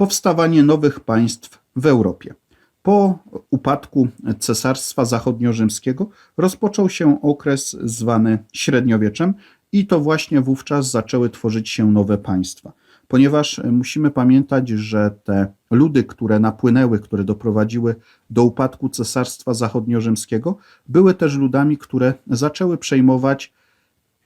powstawanie nowych państw w Europie. Po upadku Cesarstwa Zachodnio-Rzymskiego rozpoczął się okres zwany średniowieczem i to właśnie wówczas zaczęły tworzyć się nowe państwa. Ponieważ musimy pamiętać, że te ludy, które napłynęły, które doprowadziły do upadku Cesarstwa Zachodnio-Rzymskiego, były też ludami, które zaczęły przejmować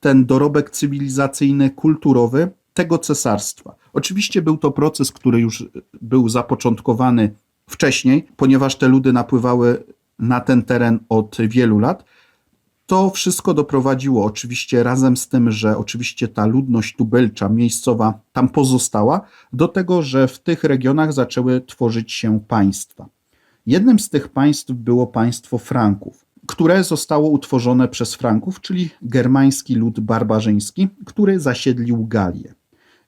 ten dorobek cywilizacyjny, kulturowy tego cesarstwa. Oczywiście był to proces, który już był zapoczątkowany wcześniej, ponieważ te ludy napływały na ten teren od wielu lat. To wszystko doprowadziło oczywiście razem z tym, że oczywiście ta ludność tubylcza, miejscowa tam pozostała, do tego, że w tych regionach zaczęły tworzyć się państwa. Jednym z tych państw było państwo Franków, które zostało utworzone przez Franków, czyli germański lud barbarzyński, który zasiedlił Galię.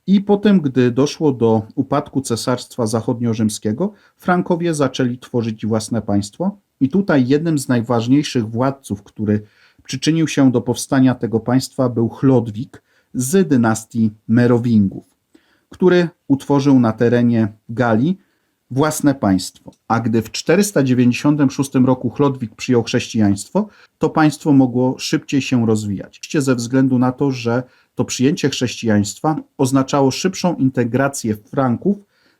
I potem, gdy doszło do upadku Cesarstwa Zachodnio-Rzymskiego, Frankowie zaczęli tworzyć własne państwo. I tutaj jednym z najważniejszych władców, który przyczynił się do powstania tego państwa, był Chlodwig z dynastii Merowingów, który utworzył na terenie Galii własne państwo. A gdy w 496 roku Chlodwig przyjął chrześcijaństwo, to państwo mogło szybciej się rozwijać. Ze względu na to, że to przyjęcie chrześcijaństwa oznaczało szybszą integrację Franków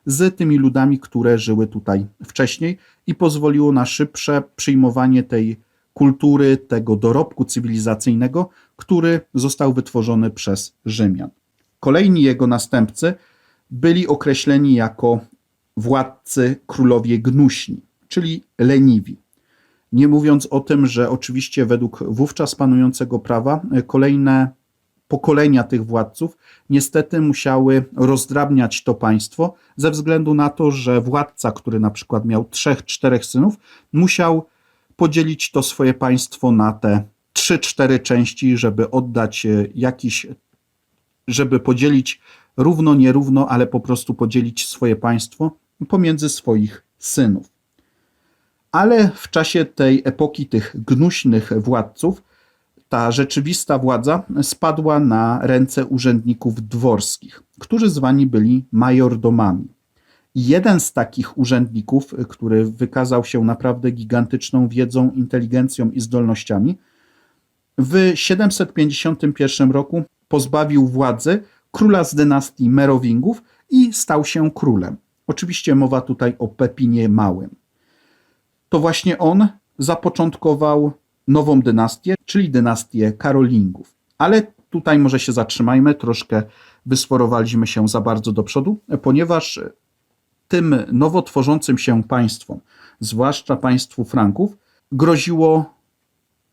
z tymi ludami, które żyły tutaj wcześniej i pozwoliło na szybsze przyjmowanie tej kultury, tego dorobku cywilizacyjnego, który został wytworzony przez Rzymian. Kolejni jego następcy byli określeni jako władcy królowie gnuśni, czyli leniwi. Nie mówiąc o tym, że oczywiście według wówczas panującego prawa kolejne pokolenia tych władców niestety musiały rozdrabniać to państwo ze względu na to, że władca, który na przykład miał trzech, czterech synów, musiał podzielić to swoje państwo na te trzy, cztery części, żeby oddać e, jakiś, żeby podzielić równo, nierówno, ale po prostu podzielić swoje państwo pomiędzy swoich synów. Ale w czasie tej epoki tych gnuśnych władców ta rzeczywista władza spadła na ręce urzędników dworskich, którzy zwani byli majordomami. Jeden z takich urzędników, który wykazał się naprawdę gigantyczną wiedzą, inteligencją i zdolnościami, w 751 roku pozbawił władzy króla z dynastii Merowingów i stał się królem. Oczywiście mowa tutaj o Pepinie Małym. To właśnie on zapoczątkował nową dynastię, czyli dynastię Karolingów. Ale tutaj może się zatrzymajmy, troszkę wysforowaliśmy się za bardzo do przodu, ponieważ tym nowo tworzącym się państwom, zwłaszcza państwu Franków, groziło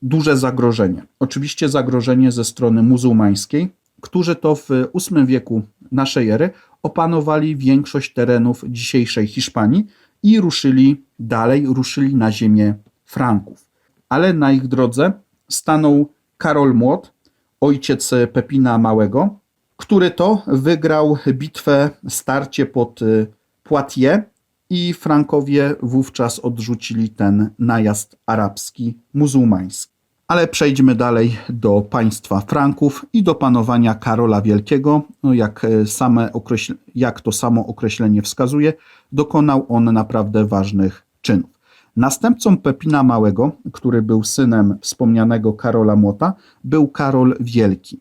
duże zagrożenie. Oczywiście zagrożenie ze strony muzułmańskiej, którzy to w VIII wieku naszej ery opanowali większość terenów dzisiejszej Hiszpanii i ruszyli dalej, ruszyli na ziemię Franków. Ale na ich drodze stanął Karol Młot, ojciec Pepina Małego, który to wygrał bitwę, starcie pod y, Poitiers i Frankowie wówczas odrzucili ten najazd arabski, muzułmański. Ale przejdźmy dalej do państwa Franków i do panowania Karola Wielkiego. No jak, e, same określ- jak to samo określenie wskazuje, dokonał on naprawdę ważnych czynów. Następcą Pepina Małego, który był synem wspomnianego Karola Młota, był Karol Wielki.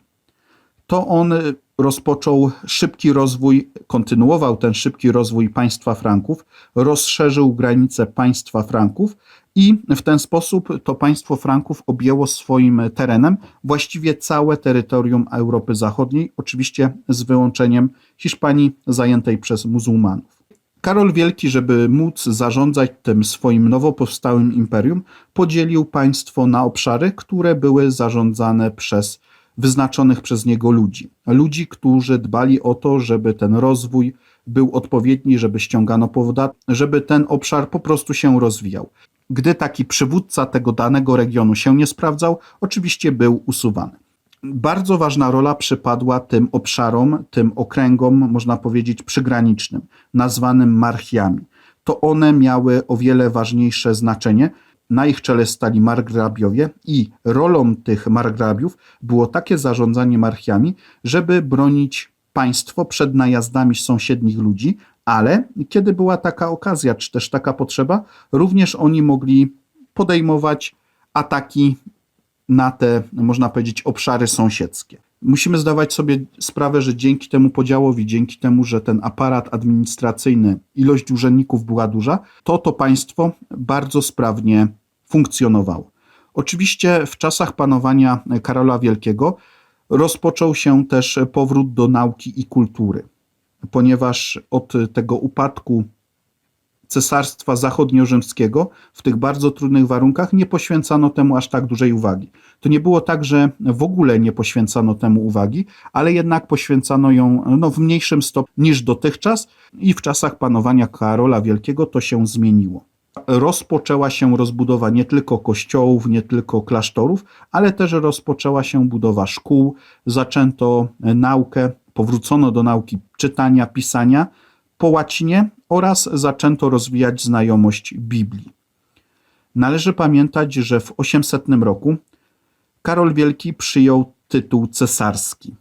To on rozpoczął szybki rozwój, kontynuował ten szybki rozwój państwa Franków, rozszerzył granice państwa Franków i w ten sposób to państwo Franków objęło swoim terenem właściwie całe terytorium Europy Zachodniej, oczywiście z wyłączeniem Hiszpanii zajętej przez muzułmanów. Karol Wielki, żeby móc zarządzać tym swoim nowo powstałym imperium, podzielił państwo na obszary, które były zarządzane przez wyznaczonych przez niego ludzi. Ludzi, którzy dbali o to, żeby ten rozwój był odpowiedni, żeby ściągano podatki, żeby ten obszar po prostu się rozwijał. Gdy taki przywódca tego danego regionu się nie sprawdzał, oczywiście był usuwany. Bardzo ważna rola przypadła tym obszarom, tym okręgom, można powiedzieć, przygranicznym, nazwanym marchiami. To one miały o wiele ważniejsze znaczenie, na ich czele stali margrabiowie i rolą tych margrabiów było takie zarządzanie marchiami, żeby bronić państwo przed najazdami sąsiednich ludzi, Ale kiedy była taka okazja, czy też taka potrzeba, również oni mogli podejmować ataki na te, można powiedzieć, obszary sąsiedzkie. Musimy zdawać sobie sprawę, że dzięki temu podziałowi, dzięki temu, że ten aparat administracyjny, ilość urzędników była duża, to to państwo bardzo sprawnie funkcjonowało. Oczywiście w czasach panowania Karola Wielkiego rozpoczął się też powrót do nauki i kultury, ponieważ od tego upadku Cesarstwa Zachodnio-Rzymskiego w tych bardzo trudnych warunkach nie poświęcano temu aż tak dużej uwagi. To nie było tak, że w ogóle nie poświęcano temu uwagi, ale jednak poświęcano ją no, w mniejszym stopniu niż dotychczas i w czasach panowania Karola Wielkiego to się zmieniło. Rozpoczęła się rozbudowa nie tylko kościołów, nie tylko klasztorów, ale też rozpoczęła się budowa szkół, zaczęto naukę, powrócono do nauki czytania, pisania po łacinie oraz zaczęto rozwijać znajomość Biblii. Należy pamiętać, że w 800 roku Karol Wielki przyjął tytuł cesarski.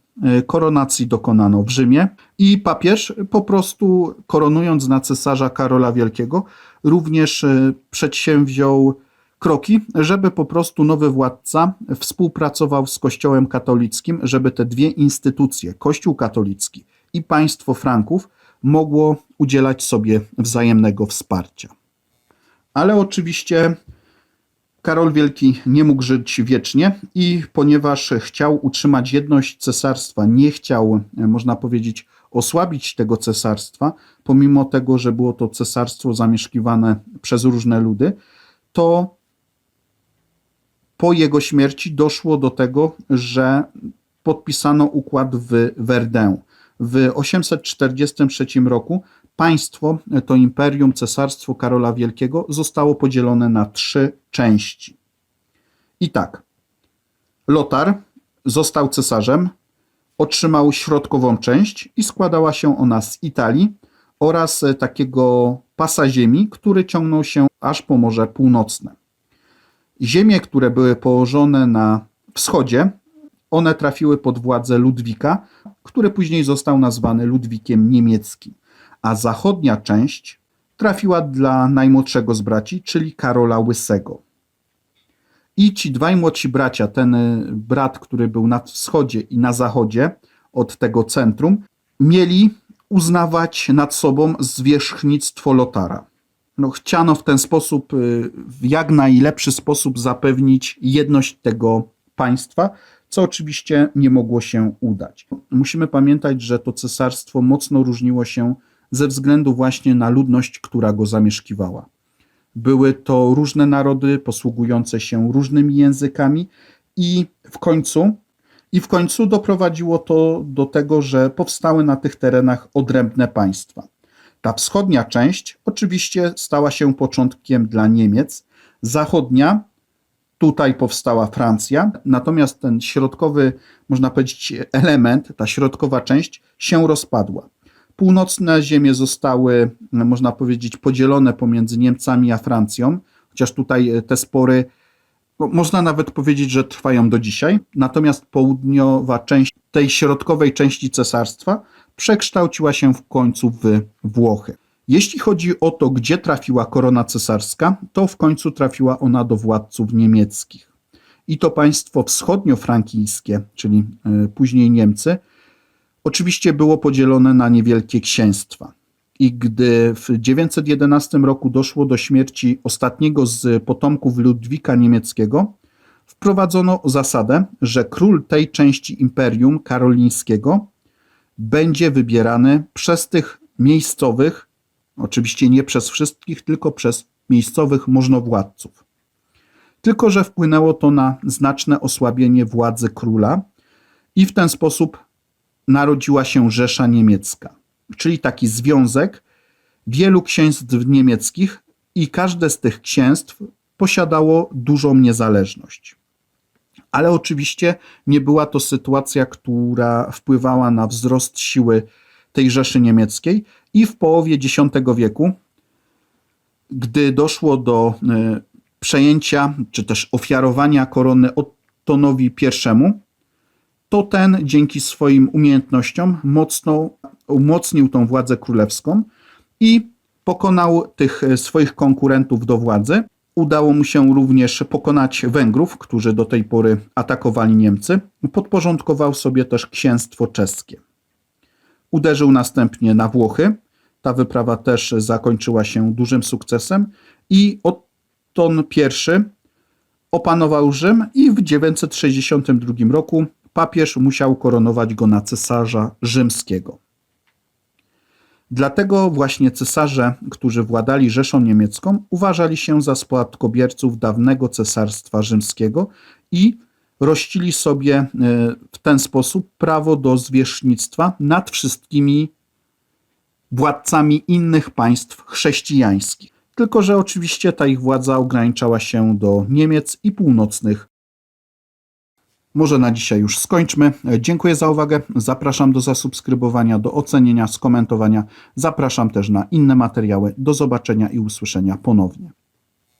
Koronacji dokonano w Rzymie i papież po prostu koronując na cesarza Karola Wielkiego również e, przedsięwziął kroki, żeby po prostu nowy władca współpracował z Kościołem katolickim, żeby te dwie instytucje, Kościół katolicki i państwo Franków, mogło udzielać sobie wzajemnego wsparcia. Ale oczywiście Karol Wielki nie mógł żyć wiecznie i ponieważ chciał utrzymać jedność cesarstwa, nie chciał, można powiedzieć, osłabić tego cesarstwa, pomimo tego, że było to cesarstwo zamieszkiwane przez różne ludy, to po jego śmierci doszło do tego, że podpisano układ w Verdun. W 843 roku państwo, to imperium, cesarstwo Karola Wielkiego, zostało podzielone na trzy części. I tak, Lotar został cesarzem, otrzymał środkową część i składała się ona z Italii oraz takiego pasa ziemi, który ciągnął się aż po Morze Północne. Ziemie, które były położone na wschodzie, one trafiły pod władzę Ludwika, który później został nazwany Ludwikiem Niemieckim, a zachodnia część trafiła dla najmłodszego z braci, czyli Karola Łysego. I ci dwaj młodsi bracia, ten brat, który był na wschodzie i na zachodzie od tego centrum, mieli uznawać nad sobą zwierzchnictwo Lotara. No, chciano w ten sposób, y, w jak najlepszy sposób zapewnić jedność tego państwa, co oczywiście nie mogło się udać. Musimy pamiętać, że to cesarstwo mocno różniło się ze względu właśnie na ludność, która go zamieszkiwała. Były to różne narody posługujące się różnymi językami i w końcu i w końcu doprowadziło to do tego, że powstały na tych terenach odrębne państwa. Ta wschodnia część oczywiście stała się początkiem dla Niemiec, zachodnia tutaj powstała Francja, natomiast ten środkowy, można powiedzieć, element, ta środkowa część się rozpadła. Północne ziemie zostały, można powiedzieć, podzielone pomiędzy Niemcami a Francją, chociaż tutaj te spory, no, można nawet powiedzieć, że trwają do dzisiaj. Natomiast południowa część tej środkowej części cesarstwa przekształciła się w końcu w Włochy. Jeśli chodzi o to, gdzie trafiła korona cesarska, to w końcu trafiła ona do władców niemieckich. I to państwo wschodnio-frankijskie, czyli e, później Niemcy, oczywiście było podzielone na niewielkie księstwa. I gdy w 911 roku doszło do śmierci ostatniego z potomków Ludwika Niemieckiego, wprowadzono zasadę, że król tej części imperium karolińskiego będzie wybierany przez tych miejscowych Oczywiście nie przez wszystkich, tylko przez miejscowych możnowładców. Tylko, że wpłynęło to na znaczne osłabienie władzy króla i w ten sposób narodziła się Rzesza Niemiecka, czyli taki związek wielu księstw niemieckich i każde z tych księstw posiadało dużą niezależność. Ale oczywiście nie była to sytuacja, która wpływała na wzrost siły tej Rzeszy Niemieckiej i w połowie X wieku, gdy doszło do e, przejęcia czy też ofiarowania korony Ottonowi I, to ten dzięki swoim umiejętnościom mocno umocnił tą władzę królewską i pokonał tych e, swoich konkurentów do władzy. Udało mu się również pokonać Węgrów, którzy do tej pory atakowali Niemcy. Podporządkował sobie też księstwo czeskie. Uderzył następnie na Włochy. Ta wyprawa też zakończyła się dużym sukcesem i Otton I opanował Rzym i w 962 roku papież musiał koronować go na cesarza rzymskiego. Dlatego właśnie cesarze, którzy władali Rzeszą Niemiecką, uważali się za spadkobierców dawnego cesarstwa rzymskiego i rościli sobie e, w ten sposób prawo do zwierzchnictwa nad wszystkimi władcami innych państw chrześcijańskich. Tylko, że oczywiście ta ich władza ograniczała się do Niemiec i północnych. Może na dzisiaj już skończmy. Dziękuję za uwagę. Zapraszam do zasubskrybowania, do ocenienia, skomentowania. Zapraszam też na inne materiały. Do zobaczenia i usłyszenia ponownie.